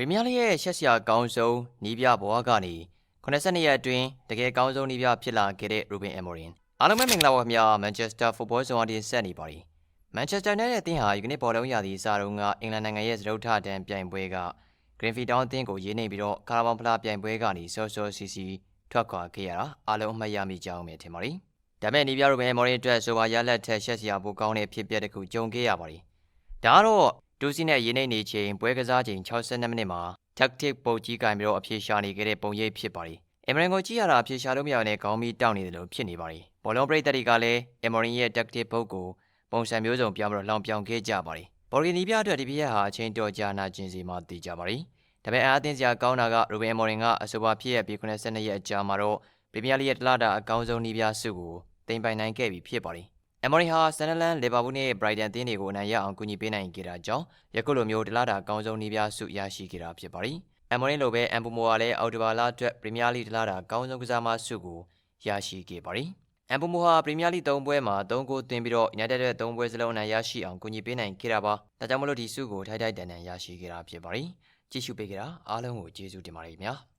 ပရီးမီးယားလိရဲ့ရှက်စရာကောင်းဆုံးနီးပြဘဝကနေ82ရက်အတွင်းတကယ်ကောင်းဆုံးနီးပြဖြစ်လာခဲ့တဲ့ Ruben Amorim အားလုံးပဲမင်္ဂလာပါခင်ဗျာ Manchester Football Zone အဒီဆက်နေပါပြီ Manchester United အသင်းဟာဒီကနေ့ပေါ်လုံးရာသီအစားတုန်းကအင်္ဂလန်နိုင်ငံရဲ့စတုထတန်းပြိုင်ပွဲက Greenfield Town အသင်းကိုရေးနေပြီးတော့ကာရာဘောင်ဖလားပြိုင်ပွဲကနေစောစောစီစီထွက်ခွာခဲ့ရတာအားလုံးအမှတ်ရမိကြအောင်ပဲထင်ပါတယ်ဒါပေမဲ့နီးပြ Ruben Amorim အတွက်ဆိုပါရလက်ထက်ရှက်စရာပိုကောင်းတဲ့ဖြစ်ပျက်တစ်ခုကြုံခဲ့ရပါတယ်ဒါကတော့ ဒူးစီနဲ့ရင်းနေနေချိန်ပွဲကစားချိန်62မိနစ်မှာ tactic ပုတ်ကြီးကင်ပြီးတော့အပြေရှာနေခဲ့တဲ့ပုံရိပ်ဖြစ်ပါတယ်။အမရင်ကိုကြည့်ရတာအပြေရှာလို့မရတဲ့ခေါင်းမီတောက်နေတယ်လို့ဖြစ်နေပါတယ်။ဘောလုံးပရိသတ်တွေကလည်းအမရင်ရဲ့ tactic ပုတ်ကိုပုံစံမျိုးစုံပြောင်းပြီးတော့လောင်ပြောင်ခဲ့ကြပါတယ်။ဘော်ဂီနီပြအတွက်ဒီပြည့်ဟာအချိန်တော်ကြာနာကျင်စီမှတည်ကြပါတယ်။ဒါပေမဲ့အားအသင်းစရာကောင်းတာကရူဘင်အမော်ရင်ကအဆိုပါဖြစ်ရပြီး92ရက်အကြာမှာတော့ပရီးမီးယားလိရဲ့တလားတာအကောင်းဆုံးနီးပြဆုကိုတင်ပိုင်နိုင်ခဲ့ပြီဖြစ်ပါတယ်။ အမော်ရီဟာဆန်နလန်လီဗာပူးနဲ့ဘရိုက်တန်အသင်းတွေကိုအနိုင်ရအောင်ကူညီပေးနိုင်ခဲ့တာကြောင့်ယခုလိုမျိုးဒလတာအကောင်းဆုံးနီးပြဆုရရှိခဲ့တာဖြစ်ပါတယ်။အမော်ရီလိုပဲအမ်ဘူမိုကလည်းအော်တိုဘာလအတွက်ပရီးမီးယားလိဒလတာအကောင်းဆုံးကစားမဆုကိုရရှိခဲ့ပါတယ်။အမ်ဘူမိုဟာပရီးမီးယားလိ၃ပွဲမှာ၃ဂိုးသွင်းပြီးတော့ United ရဲ့၃ပွဲစလုံးအနိုင်ရရှိအောင်ကူညီပေးနိုင်ခဲ့တာပါ။ဒါကြောင့်မလို့ဒီဆုကိုထိုက်ထိုက်တန်တန်ရရှိခဲ့တာဖြစ်ပါတယ်။ကြည့်ရှုပေးကြတာအားလုံးကိုကျေးဇူးတင်ပါတယ်ခင်ဗျာ။